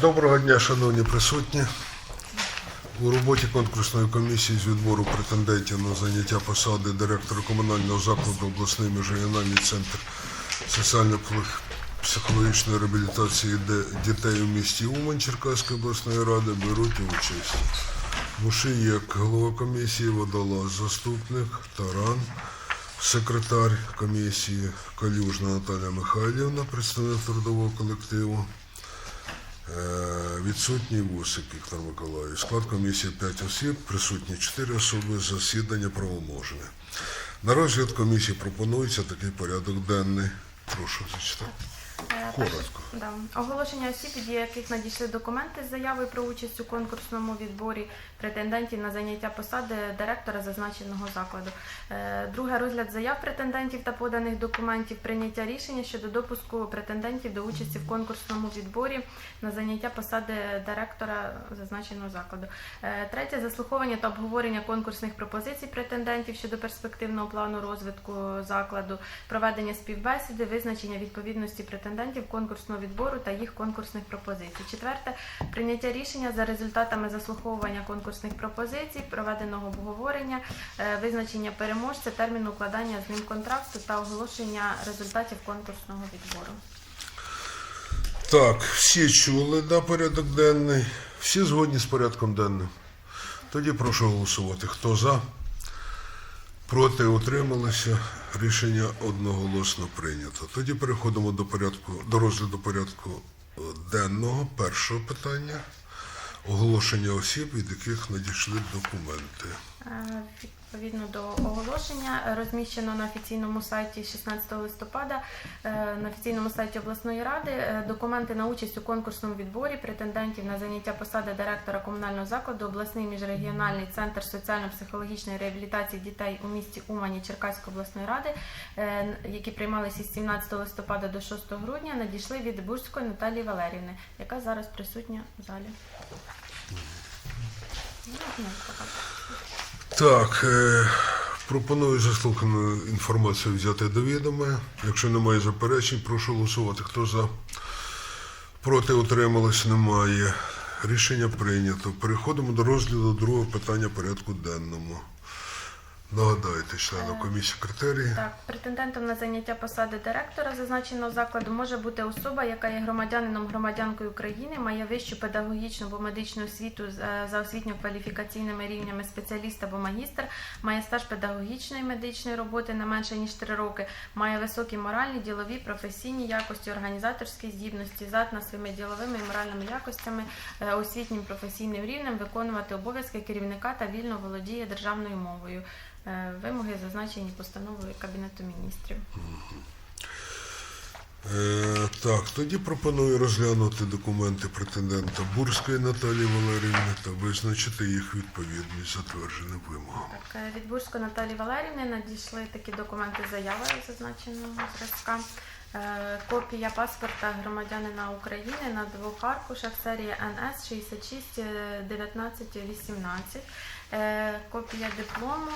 Доброго дня, шановні присутні. У роботі конкурсної комісії з відбору претендентів на заняття посади директора комунального закладу обласний міжрегіональний центр соціально-психологічної реабілітації дітей у місті Умань Черкаської обласної ради беруть участь. Мушиєк, голова комісії, водолаз, заступник, Таран, секретар комісії Калюжна Наталя Михайлівна, представник трудового колективу. Е, Відсутній Вусик Віктор Миколаївич. Склад комісії 5 осіб, присутні 4 особи, засідання правоможне. На розгляд комісії пропонується такий порядок денний. Прошу зачитати. Коротко. Да. Оголошення осіб, від яких надійшли документи з заявою про участь у конкурсному відборі претендентів на заняття посади директора зазначеного закладу. Е, Друге розгляд заяв претендентів та поданих документів, прийняття рішення щодо допуску претендентів до участі в конкурсному відборі на заняття посади директора зазначеного закладу. Е, Третє заслуховування та обговорення конкурсних пропозицій претендентів щодо перспективного плану розвитку закладу, проведення співбесіди, визначення відповідності претендентів конкурсного відбору та їх конкурсних пропозицій. Четверте прийняття рішення за результатами заслуховування конкурсних пропозицій, проведеного обговорення, е, визначення переможця, терміну укладання з ним контракту та оголошення результатів конкурсного відбору. Так, всі чули да, порядок денний. Всі згодні з порядком денним. Тоді прошу голосувати. Хто за? Проти утрималися. Рішення одноголосно прийнято. Тоді переходимо до порядку до розгляду порядку е, денного. Першого питання. Оголошення осіб, від яких надійшли документи. Відповідно до оголошення розміщено на офіційному сайті 16 листопада е, на офіційному сайті обласної ради е, документи на участь у конкурсному відборі претендентів на заняття посади директора комунального закладу обласний міжрегіональний центр соціально-психологічної реабілітації дітей у місті Умані Черкаської обласної ради, е, які приймалися з 17 листопада до 6 грудня, надійшли від Бурської Наталії Валерівни, яка зараз присутня в залі. Так, е, пропоную заслухану інформацію взяти до відома. Якщо немає заперечень, прошу голосувати. Хто за? Проти утрималось немає. Рішення прийнято. Переходимо до розгляду другого питання порядку денному. Нагадайте членам комісії критерії. Так, претендентом на заняття посади директора зазначеного закладу може бути особа, яка є громадянином громадянкою України, має вищу педагогічну або медичну освіту е, за освітньо-кваліфікаційними рівнями спеціаліст або магістр, має стаж педагогічної медичної роботи не менше ніж 3 роки, має високі моральні, ділові, професійні якості, організаторські здібності, здатна своїми діловими і моральними якостями, е, освітнім професійним рівнем виконувати обов'язки керівника та вільно володіє державною мовою. Е, Вимоги зазначені постановою Кабінету міністрів. Е, так, тоді пропоную розглянути документи претендента Бурської Наталії Валеріївни та визначити їх відповідність затвердженим вимогам. Так, е, від Бурської Наталії Валерівни надійшли такі документи заяви зазначеного зразка. Е, Копія паспорта громадянина України на двох аркушах серія НС 66 е, 19 18. Е, Копія диплому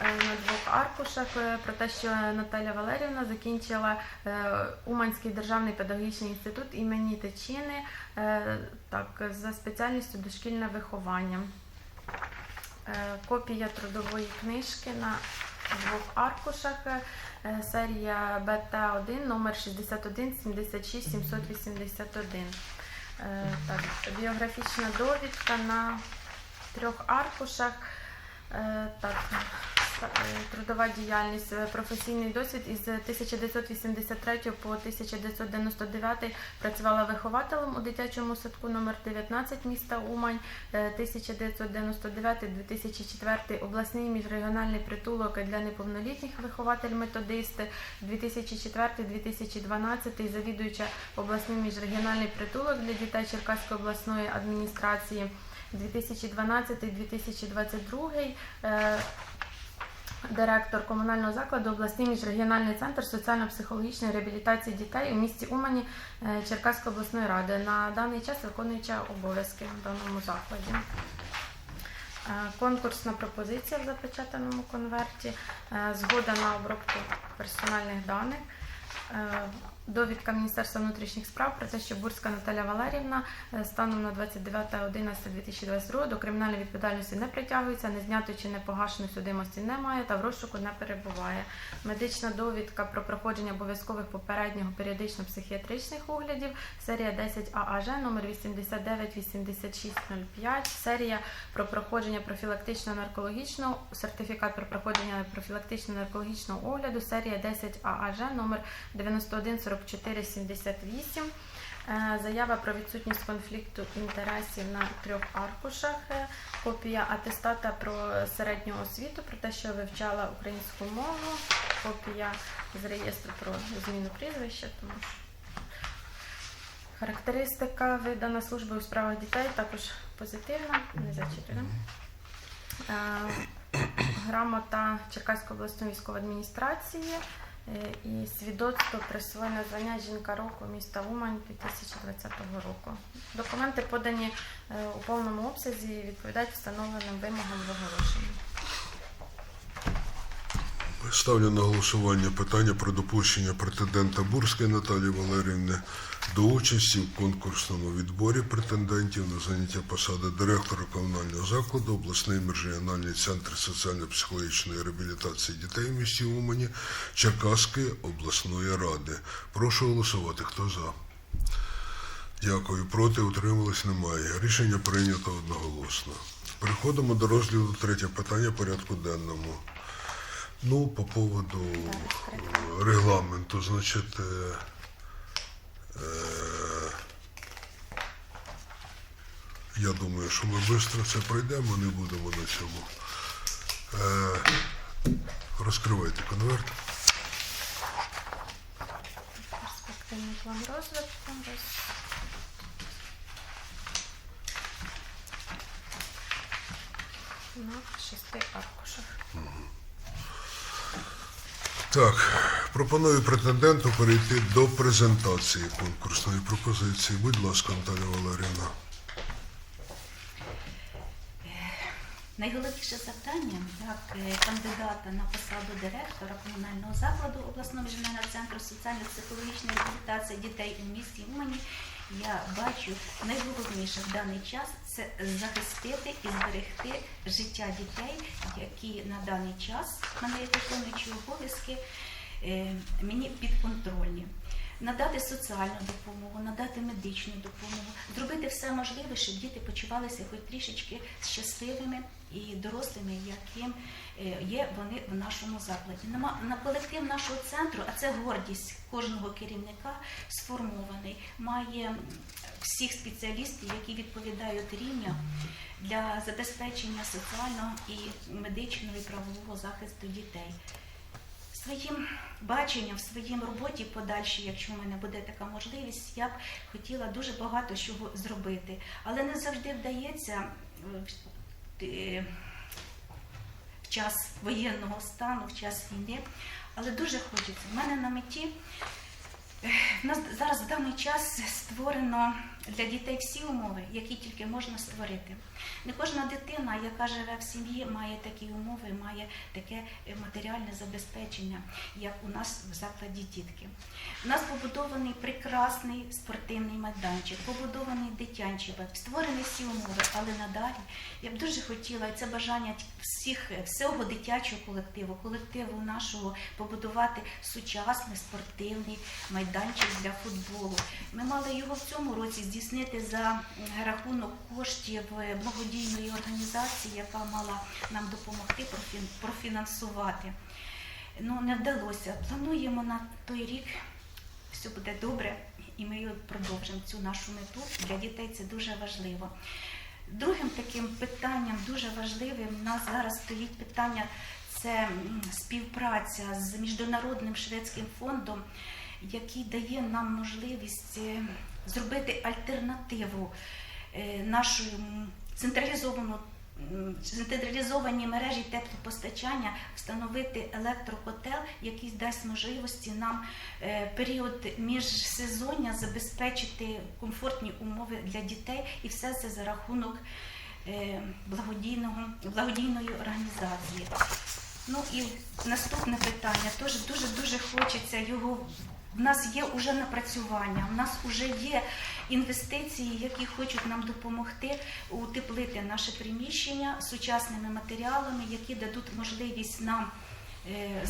е, на двох аркушах е, про те, що Наталя Валерівна закінчила Уманський державний педагогічний інститут імені Тичини так, за спеціальністю дошкільне виховання. Копія трудової книжки на двох аркушах. е, Серія БТ1 номер 61 76 781. Е, Так, біографічна довідка на трьох аркушах. Е, Так, трудова діяльність, е, професійний досвід. Із 1983 по 1999 працювала вихователем у дитячому садку номер 19 міста Умань. Е, 1999-2004 обласний міжрегіональний притулок для неповнолітніх вихователь-методист, 2004-2012 завідуюча обласний міжрегіональний притулок для дітей Черкаської обласної адміністрації, 2012-2022 е, Директор комунального закладу обласний міжрегіональний центр соціально-психологічної реабілітації дітей у місті Умані е, Черкаської обласної ради. На даний час виконуюча обов'язки в даному закладі. Е, Конкурсна пропозиція в запечатаному конверті, е, згода на обробку персональних даних. Довідка Міністерства внутрішніх справ про те, що Бурська Наталя Валерівна е, станом на 29.11.2022 до кримінальної відповідальності не притягується, не знято чи не погашеної судимості немає та в розшуку не перебуває. Медична довідка про проходження обов'язкових попереднього періодично-психіатричних оглядів, серія 10 ААЖ номер 898605, серія про проходження профілактично наркологічного сертифікат про проходження профілактично наркологічного огляду, серія 10 ААЖ номер 9140 4478. Е, заява про відсутність конфлікту інтересів на трьох аркушах, е, копія атестата про середню освіту, про те, що вивчала українську мову, копія з реєстру про зміну прізвища. Тому що характеристика видана службою у справах дітей також позитивна, не зачитана. Е, грамота Черкаської обласної військової адміністрації і свідоцтво присвоєне звання жінка року міста Умань 2020 року. Документи подані е, у повному обсязі і відповідають встановленим вимогам в оголошенні. Ставлю на голосування питання про допущення претендента Бурської Наталії Валерівни до участі в конкурсному відборі претендентів на заняття посади директора комунального закладу обласний міжрегіональний центр соціально-психологічної реабілітації дітей в місті Умані Черкаської обласної ради. Прошу голосувати. Хто за? Дякую. Проти утримались немає. Рішення прийнято одноголосно. Переходимо до розгляду третього питання порядку денному. Ну, по поводу э, регламенту, значить, е, е, я думаю, що ми швидко це пройдемо, не будемо на цьому. Е, розкривайте конверт. Перспективний план розвитку. Роз- На шести аркушах. Так, пропоную претенденту перейти до презентації конкурсної пропозиції. Будь ласка, Наталя Валерівна. Найголовніше завдання як е, кандидата на посаду директора комунального закладу обласного міжнародного центру соціально-психологічної реабілітації дітей у місті Умані я бачу найголовніше в даний час це захистити і зберегти життя дітей, які на даний час як виконуючі обов'язки е, мені підконтрольні. Надати соціальну допомогу, надати медичну допомогу, зробити все можливе, щоб діти почувалися хоч трішечки щасливими і дорослими, яким е, є вони в нашому закладі. На колектив нашого центру, а це гордість кожного керівника, сформований, має всіх спеціалістів, які відповідають рівням для забезпечення соціального і медичного і правового захисту дітей своїм баченням, в своїм роботі подальшій, якщо в мене буде така можливість, я б хотіла дуже багато чого зробити. Але не завжди вдається е, в- е, в час воєнного стану, в час війни. Але дуже хочеться. У мене на меті в нас зараз в даний час створено для дітей всі умови, які тільки можна створити. Не кожна дитина, яка живе в сім'ї, має такі умови, має таке матеріальне забезпечення, як у нас в закладі дітки. У нас побудований прекрасний спортивний майданчик, побудований дитячий бак, створені всі умови, але надалі я б дуже хотіла, і це бажання всіх всього дитячого колективу, колективу нашого побудувати сучасний спортивний майданчик для футболу. Ми мали його в цьому році здійснити за рахунок коштів е, благодійної організації, яка мала нам допомогти профінансувати. Ну не вдалося. Плануємо на той рік все буде добре, і ми продовжимо цю нашу мету. Для дітей це дуже важливо. Другим таким питанням, дуже важливим, у нас зараз стоїть питання це співпраця з міжнародним шведським фондом, який дає нам можливість е, зробити альтернативу е, нашої м, централізовані мережі теплопостачання встановити електрокотел, який дасть можливості нам е, період міжсезоння забезпечити комфортні умови для дітей, і все це за рахунок благодійного благодійної організації. Ну і наступне питання теж дуже дуже хочеться його В нас є вже напрацювання, в нас вже є інвестиції, які хочуть нам допомогти утеплити наше приміщення сучасними матеріалами, які дадуть можливість нам е,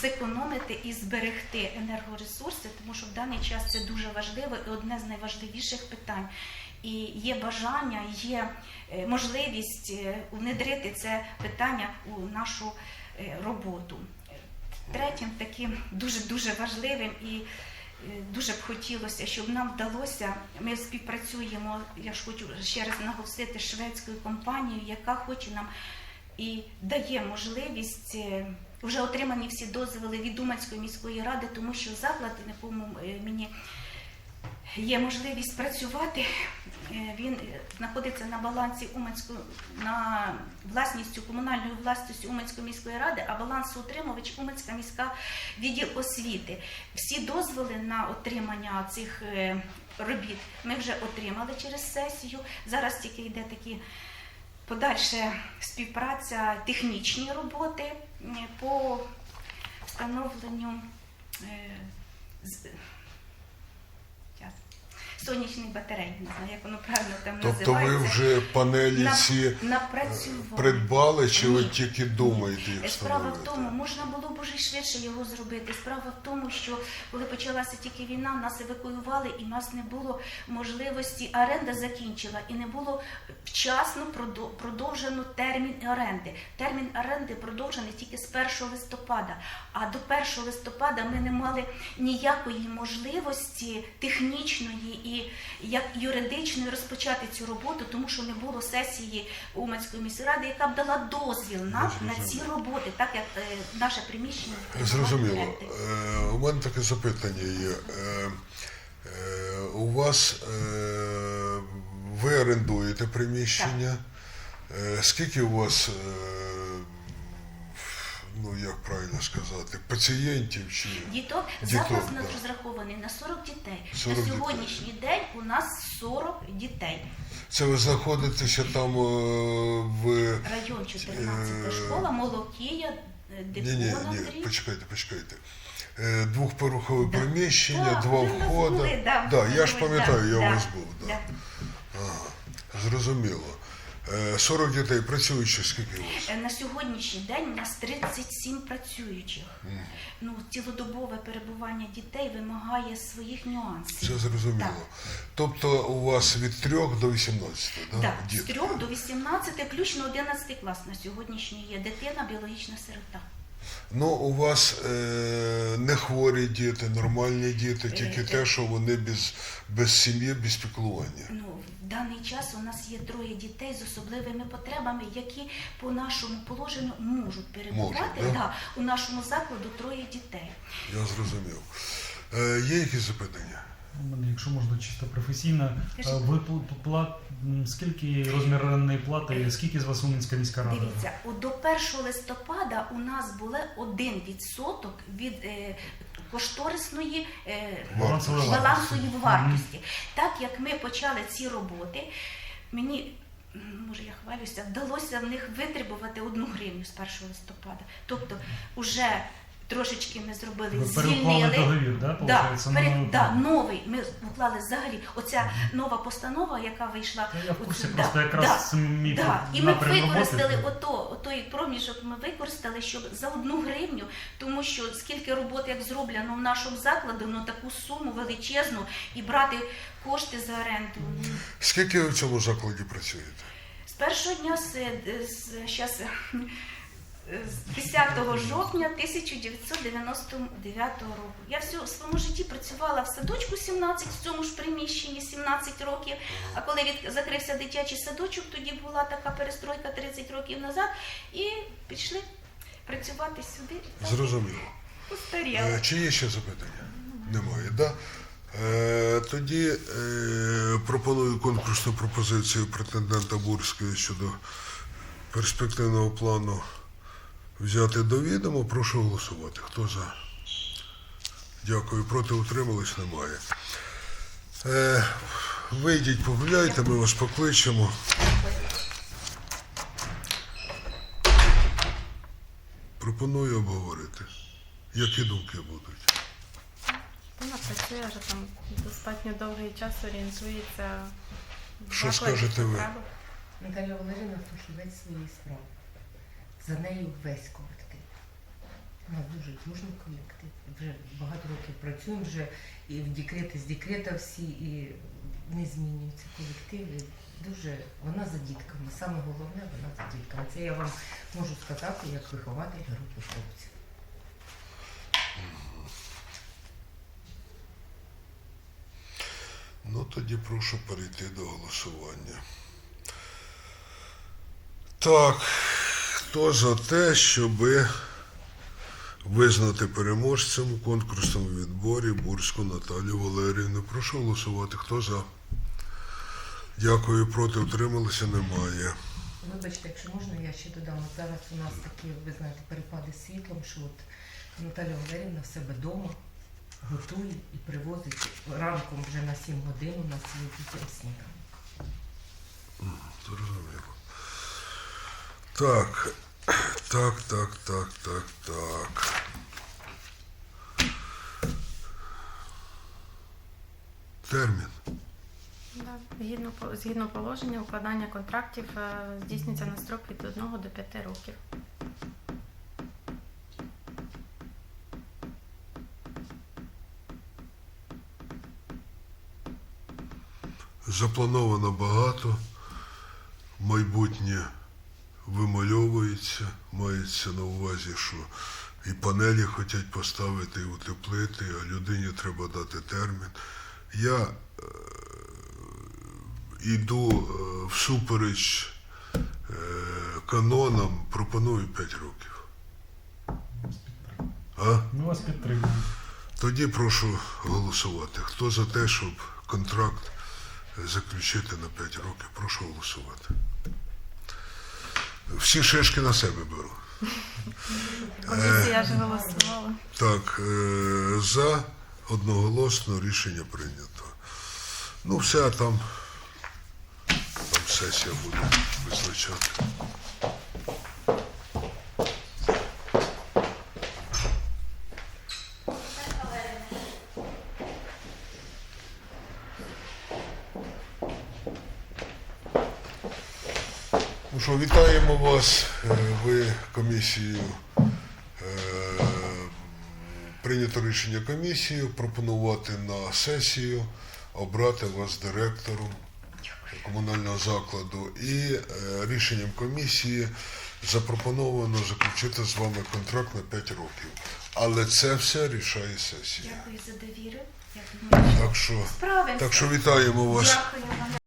зекономити і зберегти енергоресурси, тому що в даний час це дуже важливо і одне з найважливіших питань. І є бажання, є е, можливість е, внедрити це питання у нашу роботу. Третім таким дуже дуже важливим і е, дуже б хотілося, щоб нам вдалося. Ми співпрацюємо. Я ж хочу ще раз наголосити шведською компанією, яка хоче нам і дає можливість. е, Вже отримані всі дозволи від Думанської міської ради, тому що заклад, на е, мені є можливість працювати. Е, Він е, знаходиться на балансі Уманської на власністю комунальною власністю Уманської міської ради, а балансоутримувач Уманська міська відділ освіти. Всі дозволи на отримання цих е, робіт ми вже отримали через сесію. Зараз тільки йде такі подальша співпраця, технічні роботи по встановленню. Е, сонячних батарей, не знаю, як воно правильно там Тобто ви вже панелі На- ці е, придбали, чи ви тільки думаєте їх Справа в тому, можна було б уже швидше його зробити. Справа в тому, що коли почалася тільки війна, нас евакуювали і в нас не було можливості. Оренда закінчила і не було вчасно продовжено термін оренди. Термін оренди продовжений тільки з 1 листопада. А до 1 листопада ми не мали ніякої можливості технічної і як юридичної розпочати цю роботу, тому що не було сесії Уманської міськради, яка б дала дозвіл нам на ці роботи, так як е, наше приміщення Зрозуміло. Е, У мене таке запитання є. Е, е, У вас е, ви орендуєте приміщення. Е, Скільки у вас, е, ну як правильно сказати, пацієнтів чи Діток Діток, заклад нас да. розрахований на 40 дітей. 40 на дітей. сьогоднішній день у нас 40 дітей. це ви знаходитеся там е, в Район 14 Е, школа, Молокія, е, ні, ні, ні, 3. почекайте, почекайте. Двохпорухове Да. приміщення, Так, два входи. да, да, я ж пам'ятаю, да, я у вас був. Да. да. Ага, зрозуміло. Е, 40 дітей працюючих, скільки у вас? Е, На сьогоднішній день у нас 37 працюючих. Ну, цілодобове перебування дітей вимагає своїх нюансів. Це зрозуміло. Так. Тобто у вас від 3 до 18, да? Так, з 3 до 18, включно 11 клас на сьогоднішній є дитина, біологічна сирота. Ну, у вас е, не хворі діти, нормальні діти, тільки Е, те, що вони без, без сім'ї, без піклування. Ну, в даний час у нас є троє дітей з особливими потребами, які по нашому положенню можуть перебувати. Можуть, да? да, у нашому закладу троє дітей. Я зрозумів. Е, є якісь запитання? Якщо можна чисто професійно, е, ви плат скільки розмір орендної плати, скільки з вас Уманська міська рада? Дивіться, до 1 листопада у нас було 1% від е, кошторисної е, Балансової вартості. Так як ми почали ці роботи, мені. Може, я хвалюся, вдалося в них витребувати одну гривню з 1 листопада. Тобто, уже трошечки ми зробили, Ви звільнили. договір, да, Да, получається, пере- ну, да, новий. Ми уклали взагалі оця нова постанова, яка вийшла. Та я в курсі, оцю- просто да, якраз да, мій да. І ми напрям використали ото, той проміжок ми використали, щоб за одну гривню, тому що скільки робот як зроблено в нашому закладі, ну таку суму величезну і брати кошти за оренду. ну, Скільки ви в цьому закладі працюєте? З першого дня з, з, щас, з 10 жовтня 1999 року. Я всю в своєму житті працювала в садочку 17, в цьому ж приміщенні 17 років. А коли від, закрився дитячий садочок, тоді була така перестройка 30 років назад, і пішли працювати сюди. Зрозуміло. Устаріла. Е, Чи є ще запитання? Немає, да? Е, тоді е, пропоную конкурсну пропозицію претендента Бурської щодо перспективного плану взяти до відома. Прошу голосувати. Хто за? Дякую. Проти утримались немає. Е, вийдіть, погуляйте, ми вас покличемо. Пропоную обговорити. Які думки будуть? Вона працює вже там достатньо довгий час, орієнтується. Що скажете ви? Наталя Валерівна фахівець своєї справи. За нею весь колектив. Нас дуже дружний колектив. Вже багато років працюємо, вже і в декрети з декрета всі, і не змінюється колектив. Дуже вона за дітками. Саме головне, вона за дітками. Це я вам можу сказати як вихователь групи хлопців. Ну, тоді прошу перейти до голосування. Так, хто за те, щоб визнати переможцем у конкурсному відборі Бурську Наталію Валеріївну? Прошу голосувати. Хто за? Дякую, проти утрималися, немає. Вибачте, якщо можна, я ще додам. От зараз у нас такі, ви знаєте, перепади з світлом, що от Наталя Валерівна в себе вдома готує і привозить ранком вже на 7 годин у нас є дітям сніданок. Зрозуміло. Так, так, так, так, так, так. Термін. Да. Згідно, згідно положення, укладання контрактів е, здійснюється на строк від 1 до 5 років. Заплановано багато, майбутнє вимальовується, мається на увазі, що і панелі хочуть поставити, і утеплити, а людині треба дати термін. Я е, йду е, всупереч е, канонам, пропоную 5 років. А? Ми вас підтримуємо. Тоді прошу голосувати. Хто за те, щоб контракт заключити на 5 років, прошу голосувати. Всі шишки на себе беру. Комісія ж голосувала. Так, е, за одноголосно рішення прийнято. Ну, все там, там сесія буде визначати. Ну що, вітаємо вас. Е, Ви комісією. е, Прийнято рішення комісії пропонувати на сесію обрати вас директором комунального закладу. І е, рішенням комісії запропоновано заключити з вами контракт на 5 років. Але це все рішає сесія. Дякую за довіру. Так що, так що вітаємо вас.